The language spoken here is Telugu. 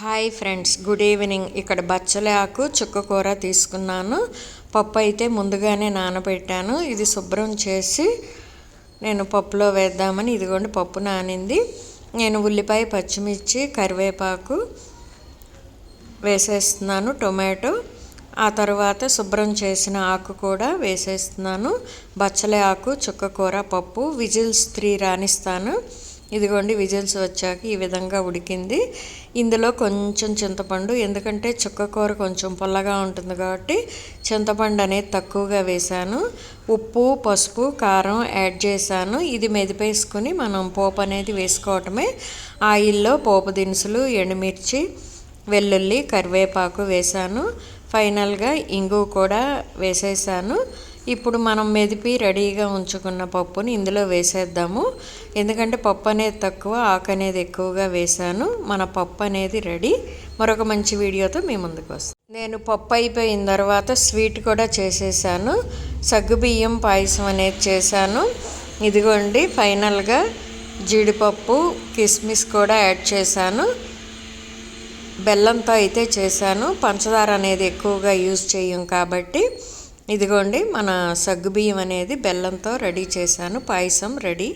Hi friends good evening. ఇక్కడ బచ్చలి ఆకు చుక్క కూర తీసుకున్నాను. పప్పు అయితే ముందుగానే నానబెట్టాను. ఇది శుభ్రం చేసి నేను పప్పులో వేద్దామని ఇదిగోండి పప్పు నానింది. నేను ఉల్లిపాయ పచ్చిమిర్చి కరివేపాకు వేసేస్తున్నాను టొమాటో. ఆ తర్వాత శుభ్రం చేసిన ఆకు కూడా వేసేస్తున్నాను. బచ్చలి ఆకు చుక్క కూర పప్పు విజిల్స్ త్రీ రాణిస్తాను. ఇదిగోండి విజిల్స్ వచ్చాక ఈ విధంగా ఉడికింది. ఇందులో కొంచెం చింతపండు ఎందుకంటే చుక్క కూర కొంచెం పుల్లగా ఉంటుంది కాబట్టి చింతపండు అనేది తక్కువగా వేశాను. ఉప్పు పసుపు కారం యాడ్ చేశాను. ఇది మెదిపేసుకుని మనం పోపు అనేది వేసుకోవటమే. ఆయిల్లో పోపు దినుసులు ఎండుమిర్చి వెల్లుల్లి కరివేపాకు వేశాను. ఫైనల్గా ఇంగు కూడా వేసేసాను. ఇప్పుడు మనం మెదిపి రెడీగా ఉంచుకున్న పప్పుని ఇందులో వేసేద్దాము. ఎందుకంటే పప్పు అనేది తక్కువ ఆకు అనేది ఎక్కువగా వేసాను మన పప్పు అనేది రెడీ. మరొక మంచి వీడియోతో మీ ముందుకు వస్తాను నేను పప్పు అయిపోయిన తర్వాత స్వీట్ కూడా చేసేసాను. సగ్గుబియ్యం పాయసం అనేది చేశాను. ఇదిగోండి ఫైనల్గా జీడిపప్పు కిస్మిస్ కూడా యాడ్ చేశాను. బెల్లంతో అయితే చేశాను. పంచదార అనేది ఎక్కువగా యూజ్ చేయం కాబట్టి ఇదిగోండి మన సగ్గుబియ్యం అనేది బెల్లంతో రెడీ చేశాను పాయసం రెడీ.